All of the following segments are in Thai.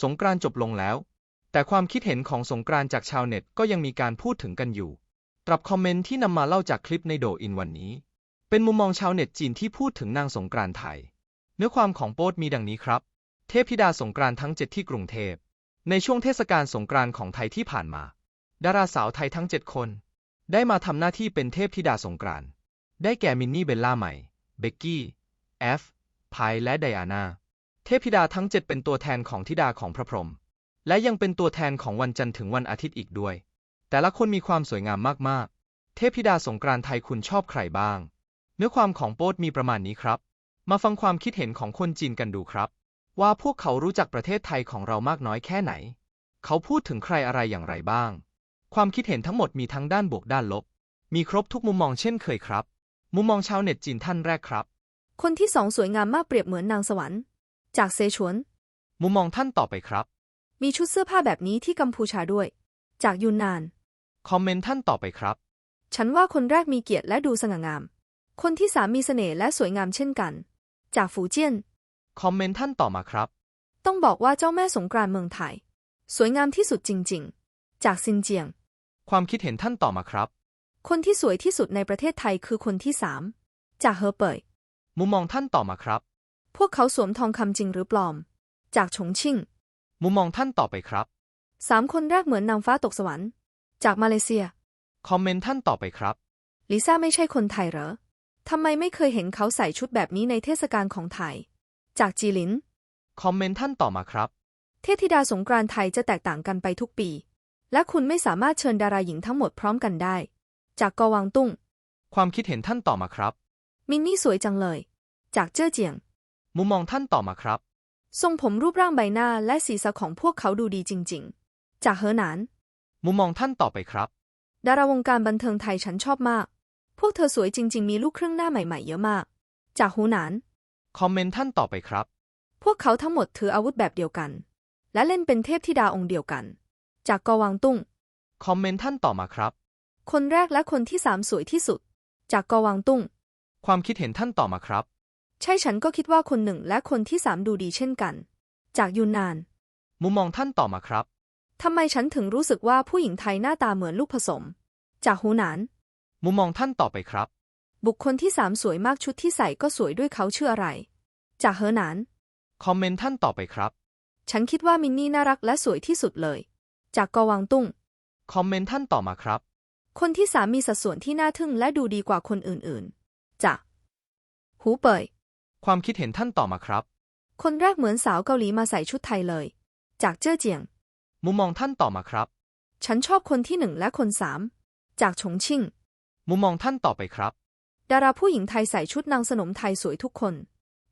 สงกรานจบลงแล้ว แต่ความคิดเห็นของสงกรานจากชาวเน็ตก็ยังมีการพูดถึงกันอยู่ตรับคอมเมนต์ที่นำมาเล่าจากคลิปในโดอินวันนี้ เป็นมุมมองชาวเน็ตจีนที่พูดถึงนางสงกรานไทย เนื้อความของโป๊ตมีดังนี้ครับ เทพธิดาสงกรานทั้งเจ็ดที่กรุงเทพ ในช่วงเทศกาลสงกรานของไทยที่ผ่านมา ดาราสาวไทยทั้งเจ็ดคน ได้มาทำหน้าที่เป็นเทพธิดาสงกรานได้แก่มินนี่เบลล่าใหม่ เบกกี้เอฟพายและไดอาน่า เทพธิดาทั้งเจ็ดเป็นตัวแทนของธิดาของพระพรหมและยังเป็นตัวแทนของวันจันทร์ถึงวันอาทิตย์อีกด้วย แต่ละคนมีความสวยงามมากๆ เทพธิดาสงกรานต์ไทยคุณชอบใครบ้าง เนื้อความของโป๊ตมีประมาณนี้ครับ มาฟังความคิดเห็นของคนจีนกันดูครับ ว่าพวกเขารู้จักประเทศไทยของเรามากน้อยแค่ไหน เขาพูดถึงใครอะไรอย่างไรบ้าง ความคิดเห็นทั้งหมดมีทั้งด้านบวกด้านลบ มีครบทุกมุมมองเช่นเคยครับ มุมมองชาวเน็ตจีนท่านแรกครับ คนที่สองสวยงามมากเปรียบเหมือนนางสวรรค์ จากเซชวน มุมมองท่านต่อไปครับ มีชุดเสื้อผ้าแบบนี้ที่กัมพูชาด้วย จากยูนนาน คอมเมนต์ท่านต่อไปครับ ฉันว่าคนแรกมีเกียรติและดูสง่างาม คนที่สามมีเสน่ห์และสวยงามเช่นกัน จากฝูเจี้ยน คอมเมนต์ท่านต่อมาครับ ต้องบอกว่าเจ้าแม่สงกรานต์เมืองไทย สวยงามที่สุดจริง ๆ จากซินเจียง ความคิดเห็นท่านต่อมาครับ คนที่สวยที่สุดในประเทศไทยคือคนที่สามจากเฮอเป่ยมุมมองท่านต่อมาครับ พวกเขาสวมทองคำจริงหรือปลอม จากฉงชิ่ง มุมมองท่านต่อไปครับ สามคนแรกเหมือนนางฟ้าตกสวรรค์ จากมาเลเซีย คอมเมนต์ท่านต่อไปครับ ลิซ่าไม่ใช่คนไทยเหรอ ทำไมไม่เคยเห็นเขาใส่ชุดแบบนี้ในเทศกาลของไทย จากจีหลิน คอมเมนต์ท่านต่อมาครับ เทพธิดาสงกรานต์ไทยจะแตกต่างกันไปทุกปี และคุณไม่สามารถเชิญดาราหญิงทั้งหมดพร้อมกันได้ จากกอวังตุ้ง ความคิดเห็นท่านต่อมาครับ มินนี่สวยจังเลย จากเจ้อเจียง มุมมองท่านต่อมาครับ ทรงผมรูปร่างใบหน้าและสีสันของพวกเขาดูดีจริง ๆ จากเฮอหนาน มุมมองท่านต่อไปครับ ดาราวงการบันเทิงไทยฉันชอบมาก พวกเธอสวยจริง ๆ มีลูกครึ่งหน้าใหม่ๆ เยอะมาก จากหูหนาน คอมเมนต์ท่านต่อไปครับ พวกเขาทั้งหมดถืออาวุธแบบเดียวกัน และเล่นเป็นเทพธิดาองค์เดียวกัน จากกอวังตุ้ง คอมเมนต์ท่านต่อมาครับ คนแรกและคนที่สามสวยที่สุด จากกอวังตุ้ง ความคิดเห็นท่านต่อมาครับ ใช่ฉันก็คิดว่าคนหนึ่งและคนที่สามดูดีเช่นกัน จากยูนนาน มุมมองท่านต่อมาครับ ทำไมฉันถึงรู้สึกว่าผู้หญิงไทยหน้าตาเหมือนลูกผสม จากหูหนาน มุมมองท่านต่อไปครับ บุคคลที่สามสวยมากชุดที่ใส่ก็สวยด้วยเขาชื่ออะไร จากเฮอหนาน คอมเมนต์ท่านต่อไปครับ ฉันคิดว่ามินนี่น่ารักและสวยที่สุดเลย จากกอวังตุ้ง คอมเมนต์ท่านต่อมาครับ คนที่สามมีสัดส่วนที่น่าทึ่งและดูดีกว่าคนอื่นๆ จากหูเป่ย ความคิดเห็นท่านต่อมาครับ คนแรกเหมือนสาวเกาหลีมาใส่ชุดไทยเลย จากเจ้อเจียง มุมมองท่านต่อมาครับ ฉันชอบคนที่หนึ่งและคนสามจากฉงชิ่ง มุมมองท่านต่อไปครับ ดาราผู้หญิงไทยใส่ชุดนางสนมไทยสวยทุกคน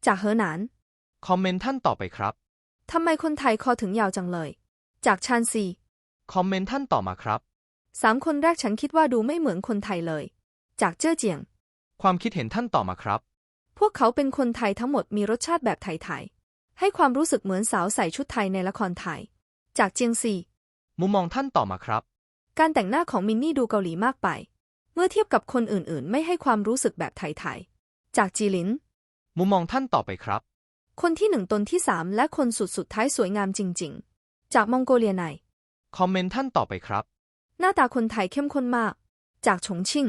จากเฮอหนาน คอมเมนต์ท่านต่อไปครับ ทำไมคนไทยคอถึงยาวจังเลย จากชานซี คอมเมนต์ท่านต่อมาครับ สามคนแรกฉันคิดว่าดูไม่เหมือนคนไทยเลย จากเจ้อเจียง ความคิดเห็นท่านต่อมาครับ พวกเขาเป็นคนไทยทั้งหมดมีรสชาติแบบไทยๆ ให้ความรู้สึกเหมือนสาวใส่ชุดไทยในละครไทย จากเจียงซี มุมมองท่านต่อมาครับ การแต่งหน้าของมินนี่ดูเกาหลีมากไป เมื่อเทียบกับคนอื่นๆ ไม่ให้ความรู้สึกแบบไทยๆ จากจีหลิน มุมมองท่านต่อไปครับ คนที่หนึ่งตนที่สามและคนสุดสุดท้ายสวยงามจริง ๆ จากมองโกเลียในคอมเมนต์ท่านต่อไปครับ หน้าตาคนไทยเข้มข้นมาก จากฉงชิ่ง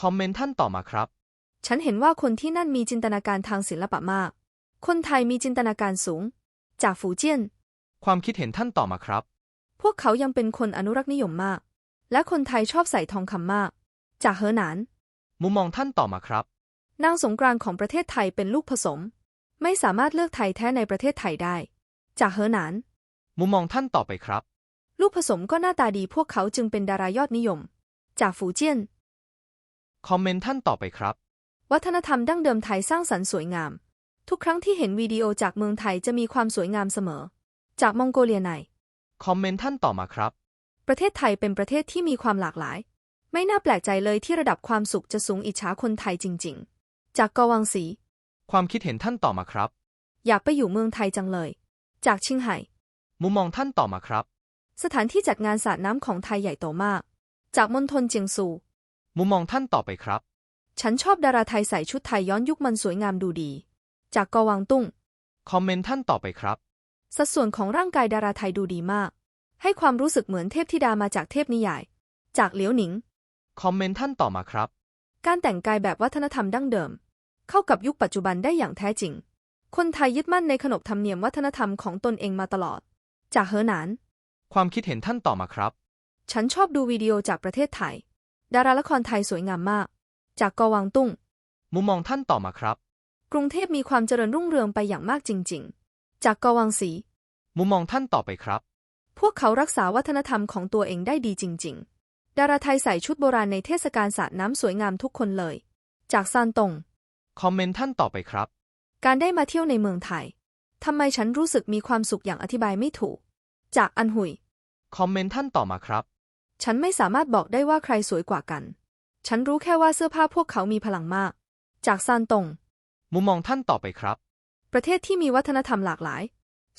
คอมเมนต์ท่านต่อมาครับ ฉันเห็นว่าคนที่นั่นมีจินตนาการทางศิลปะมาก คนไทยมีจินตนาการสูง จากฝูเจี้ยน ความคิดเห็นท่านต่อมาครับ พวกเขายังเป็นคนอนุรักษ์นิยมมาก และคนไทยชอบใส่ทองคำมาก จากเฮอหนาน มุมมองท่านต่อมาครับ นางสงกรานต์ของประเทศไทยเป็นลูกผสม ไม่สามารถเลือกไทยแท้ในประเทศไทยได้ จากเฮอหนาน มุมมองท่านต่อไปครับ ลูกผสมก็หน้าตาดีพวกเขาจึงเป็นดารายอดนิยม จากฝูเจี้ยน คอมเมนต์ท่านต่อไปครับ วัฒนธรรมดั้งเดิมไทยสร้างสรรค์สวยงาม ทุกครั้งที่เห็นวิดีโอจากเมืองไทยจะมีความสวยงามเสมอ จากมองโกเลียใน คอมเมนต์ท่านต่อมาครับ ประเทศไทยเป็นประเทศที่มีความหลากหลาย ไม่น่าแปลกใจเลยที่ระดับความสุขจะสูงอิจฉาคนไทยจริง ๆ จากกอวังสี ความคิดเห็นท่านต่อมาครับ อยากไปอยู่เมืองไทยจังเลย จากชิงไห่ มุมมองท่านต่อมาครับ สถานที่จัดงานสาดน้ำของไทยใหญ่โตมาก จากมณฑลเจียงซู มุมมองท่านต่อไปครับ ฉันชอบดาราไทยใส่ชุดไทยย้อนยุคมันสวยงามดูดี จากกอวังตุ้ง คอมเมนต์ท่านต่อไปครับ สัดส่วนของร่างกายดาราไทยดูดีมาก ให้ความรู้สึกเหมือนเทพธิดามาจากเทพนิยาย จากเหลียวหนิง คอมเมนต์ท่านต่อมาครับ การแต่งกายแบบวัฒนธรรมดั้งเดิม เข้ากับยุคปัจจุบันได้อย่างแท้จริง คนไทยยึดมั่นในขนบธรรมเนียมวัฒนธรรมของตนเองมาตลอด จากเหอหนาน ความคิดเห็นท่านต่อมาครับ ฉันชอบดูวิดีโอจากประเทศไทย ดาราละครไทยสวยงามมาก จากกอวังตุ้ง มุมมองท่านต่อมาครับ กรุงเทพมีความเจริญรุ่งเรืองไปอย่างมากจริง ๆ จากกอวังสี มุมมองท่านต่อไปครับ พวกเขารักษาวัฒนธรรมของตัวเองได้ดีจริง ๆ ดาราไทยใส่ชุดโบราณในเทศกาลสาดน้ำสวยงามทุกคนเลย จากซานตง คอมเมนต์ท่านต่อไปครับ การได้มาเที่ยวในเมืองไทยทำไมฉันรู้สึกมีความสุขอย่างอธิบายไม่ถูก จากอันหุย คอมเมนต์ท่านต่อมาครับ ฉันไม่สามารถบอกได้ว่าใครสวยกว่ากัน ฉันรู้แค่ว่าเสื้อผ้าพวกเขามีพลังมาก จากซานตง มุมมองท่านต่อไปครับ ประเทศที่มีวัฒนธรรมหลากหลาย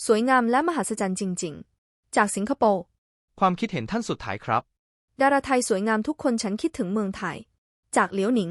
สวยงามและมหัศจรรย์จริง ๆ จากสิงคโปร์ ความคิดเห็นท่านสุดท้ายครับ ดาราไทยสวยงามทุกคนฉันคิดถึงเมืองไทย จากเหลียวหนิง